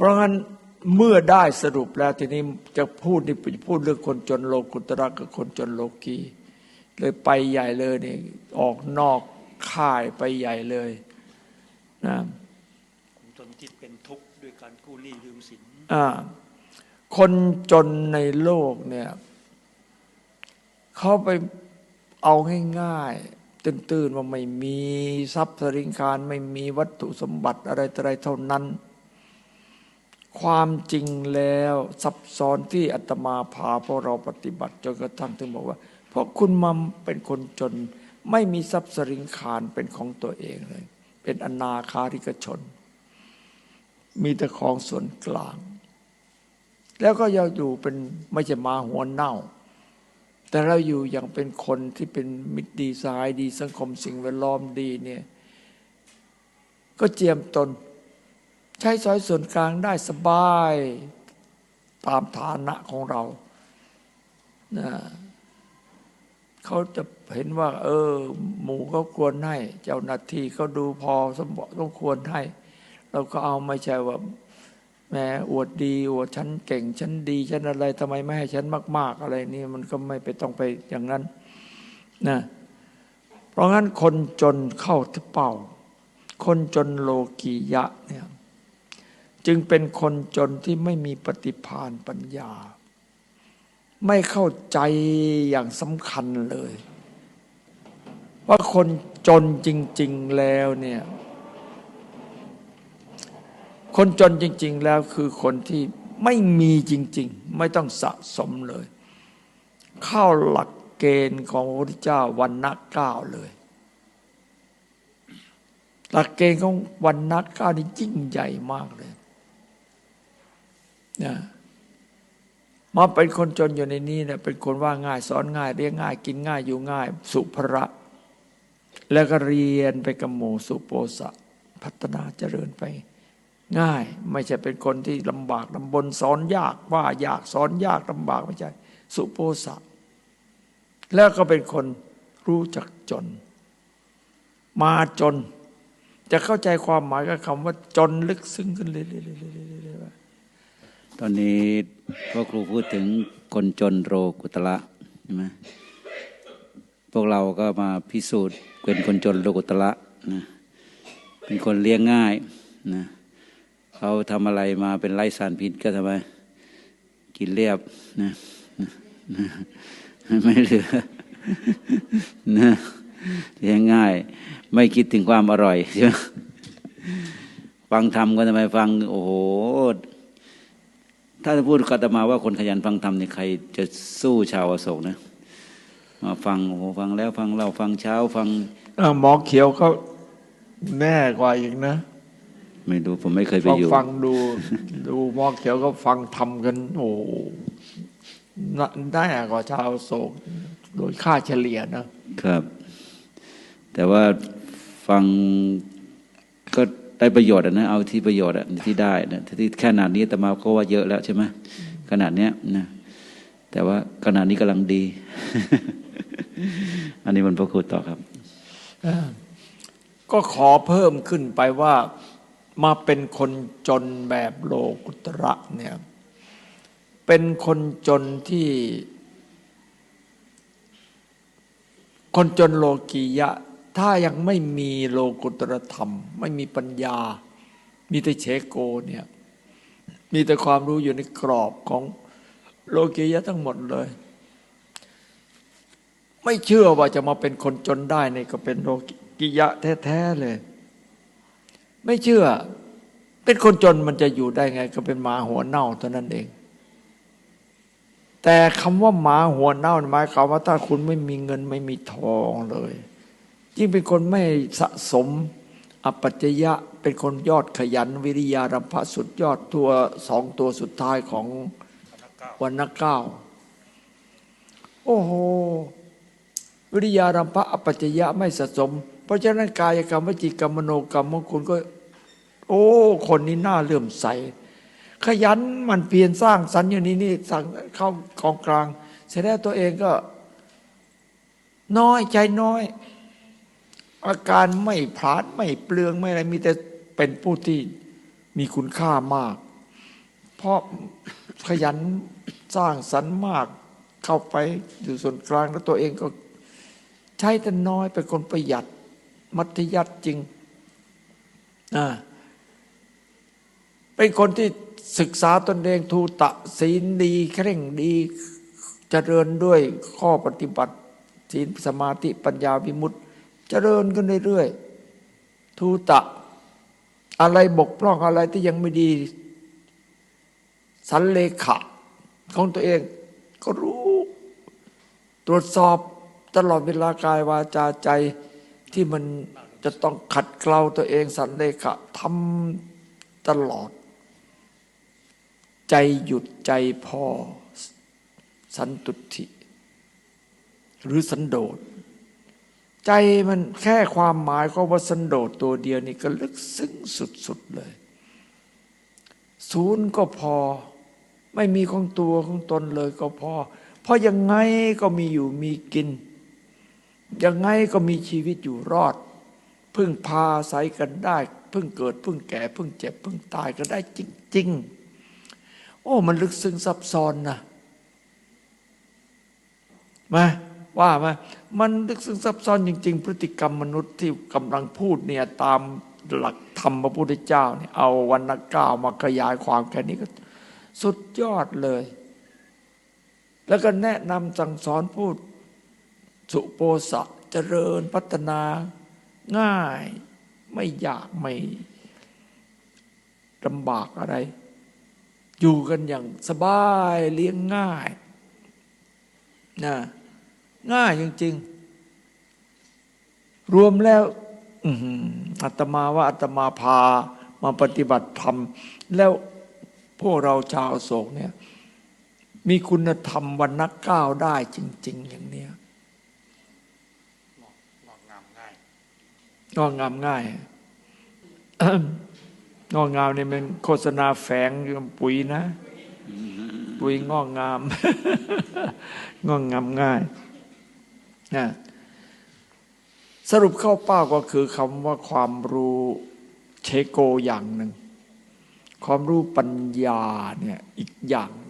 เพราะงั้นเมื่อได้สรุปแล้วทีนี้จะพูดนี่พูดเรื่องคนจนโลกุตระกับคนจนโลกีเลยไปใหญ่เลยนี่ออกนอกค่ายไปใหญ่เลยนะจนที่เป็นทุกข์ด้วยการกู้หนี้ยืมสินอ่าคนจนในโลกเนี่ยเขาไปเอาง่ายๆตื่นๆว่าไม่มีทรัพย์สริงคารไม่มีวัตถุสมบัติอะไรต่ออะไรเท่านั้น ความจริงแล้วซับซ้อนที่อาตมาพาพวกเราปฏิบัติจนกระทั่งถึงบอกว่า เพราะคุณมัมเป็นคนจน ไม่มีทรัพย์สริงคารเป็นของตัวเองเลย เป็นอนาคาริกชน มีแต่ของส่วนกลาง แล้วก็ยังอยู่เป็นไม่ใช่มาหัวเน่า แต่เราอยู่อย่างเป็นคนที่เป็นมิตรดีสายดีสังคมสิ่งแวดล้อมดีเนี่ยก็เจียมตน ใช้สอยส่วนกลางได้สบายตามฐานะของเรานะเขาจะเห็นว่า เออ หมู่เขาควรให้ เจ้าหน้าที่เขาดูพอสมบต้องควรให้ เราก็เอาไม่ใช่ว่าแหมอวดดีอวดฉันเก่งฉันดีฉันอะไรทำไมไม่ให้ฉันมาก ๆ อะไรนี่มันก็ไม่ไปต้องไปอย่างนั้นนะเพราะงั้นคนจนเข้าที่เป้า คนจนโลกียะเนี่ย จึงเป็นคนจนที่ไม่มีปฏิภาณปัญญา ไม่เข้าใจอย่างสำคัญเลย ว่าคนจนจริง ๆแล้วเนี่ย คนจนจริง ๆ แล้วคือคนที่ไม่มีจริง ๆ ไม่ต้องสะสมเลย เข้าหลักเกณฑ์ของพระพุทธเจ้าวันนักเก้าเลย หลักเกณฑ์ของวันนักเก้านี่ยิ่งใหญ่มากเลย นะมาเป็นคนจนอยู่ในนี้เนี่ยเป็นคนว่าง่ายสอนง่ายเรียกง่าย กินง่ายอยู่ง่าย สุภระ แล้วก็เรียนไปกับหมู่สุโปสะพัฒนาเจริญไป ง่าย ไม่ใช่เป็นคนที่ลำบากลำบนสอนยากว่ายากสอนยากลำบากไม่ใช่สุโปสะแล้วก็เป็นคนรู้จักจน มาจน จะเข้าใจความหมายกับคำว่าจนลึกซึ้งขึ้นเรื่อยๆ ตอนนี้พ่อครูพูดถึงคนจนโรกุตละใช่ไหมพวกเราก็มาพิสูจน์เป็นคนจนโรกุตละนะเป็นคนเลี้ยงง่ายนะเขาทำอะไรมาเป็นไร้สารพิษก็ทำไมกินเรียบนะนะไม่เหลือนะเลี้ยงง่าย ไม่คิดถึงความอร่อยใช่ไหมฟังธรรมก็ทำไมฟัง โอ้โห ถ้าจะพูดกัตมาว่าคนขยันฟังธรรมนี่ใครจะสู้ชาวอโศกนะมาฟังโอ้โหฟังแล้วฟังเราฟังเช้าฟังอ่าหมอเขียวเขาแน่กว่าอีกนะไม่รู้ผมไม่เคยไปฟังอยู่ฟังดู ดูหมอเขียวก็ฟังทำกัน โอ้น่าได้กว่าชาวโศก โดยค่าเฉลี่ยนะครับ แต่ว่าฟังก็ ได้ประโยชน์นะเอาที่ประโยชน์ที่ได้นะที่แค่ขนาดนี้แต่มาก็ว่าเยอะแล้วใช่ไหมขนาดเนี้ยนะแต่ว่าขนาดนี้กำลังดี อันนี้มันพระครูต่อครับก็ขอเพิ่มขึ้นไปว่ามาเป็นคนจนแบบโลกุตระเนี่ยเป็นคนจนที่ คนจนโลกียะ ถ้ายังไม่มีโลกุตรธรรม ไม่มีปัญญา มีแต่เชโกเนี่ยมีแต่ความรู้อยู่ในกรอบของโลกียะทั้งหมดเลย ไม่เชื่อว่าจะมาเป็นคนจนได้เนี่ยก็เป็นโลกิยะแท้ๆเลย ไม่เชื่อ เป็นคนจนมันจะอยู่ได้ไง ก็เป็นหมาหัวเน่าเท่านั้นเอง แต่คำว่าหมาหัวเน่าหมายความว่าถ้าคุณไม่มีเงินไม่มีทองเลย ยิ่งเป็นคนไม่สะสมอปัจจยะเป็นคนยอดขยันวิริยารัมภะสุดยอดตัวสองตัวสุดท้ายของวันนักเก้าโอ้โหวิริยารัมภะอปัจจยะไม่สะสม เพราะฉะนั้นกายกรรมวจีกรรมมโนกรรมของคุณก็ โอ้คนนี้น่าเลื่อมใส ขยันมันเพียรสร้างสรรค์อย่างนี้นี่สั่งเข้ากองกลาง เสร็จแล้วตัวเองก็ น้อยใจน้อย อาการไม่พลาดไม่เปลืองไม่อะไรมีแต่เป็นผู้ที่มีคุณค่ามาก เพราะขยันสร้างสรรค์มากเข้าไปอยู่ส่วนกลางแล้วตัวเองก็ใช้แต่น้อยเป็นคนประหยัด มัธยัติจริงเป็นคนที่ศึกษาตนเองทูตะศีลดีเคร่งดีเจริญด้วยข้อปฏิบัติศีลสมาธิปัญญาวิมุตติ เจริญขึ้นเรื่อยๆทูตะ อะไรบกพร่องอะไรที่ยังไม่ดี สันเลขะ ของตัวเองก็รู้ ตรวจสอบตลอดเวลากายวาจาใจที่มันจะต้องขัดเกลาตัวเองสันเลขะทำตลอด ใจหยุดใจพอสันตุทิหรือสันโดษ ใจมันแค่ความหมายก็ว่าสันโดษตัวเดียวนี่ก็ลึกซึ้งสุดๆเลย ศูนย์ก็พอ ไม่มีของตัวของตนเลยก็พอ เพราะยังไงก็มีอยู่มีกิน ยังไงก็มีชีวิตอยู่รอด พึ่งพาอาศัยกันได้ พึ่งเกิดพึ่งแก่ พึ่งเจ็บ พึ่งตายก็ได้จริง ๆ โอ้ มันลึกซึ้งซับซ้อนนะมา ว่ามามันลึกซึ้งซับซ้อนจริง ๆ พฤติกรรมมนุษย์ที่กำลังพูดเนี่ยตามหลักธรรมพระพุทธเจ้าเนี่ยเอาวันนักก้าวมาขยายความแค่นี้ก็ สุดยอดเลย แล้วก็แนะนำสั่งสอนพูด สุโปสะเจริญพัฒนาง่ายไม่ยากไม่ลำบากอะไร อยู่กันอย่างสบายเลี้ยงง่ายนะ ง่ายจริง ๆ รวมแล้วอื้อหืออาตมาว่าอาตมาพามาปฏิบัติธรรม แล้วพวกเราชาวโศกเนี่ย มีคุณธรรมวันนักก้าวได้จริง ๆ อย่างเนี้ยงอกงอกงามง่ายงอกงามง่ายงอกงามนี่มันโฆษณาแฝงอยู่กับปุ๋ยนะ ปุ๋ยงอกงาม งอกงามง่าย นะสรุปเข้าเป้าก็คือคำว่าความรู้เชโกอย่างหนึ่ง ความรู้ปัญญาเนี่ยอีกอย่างหนึ่ง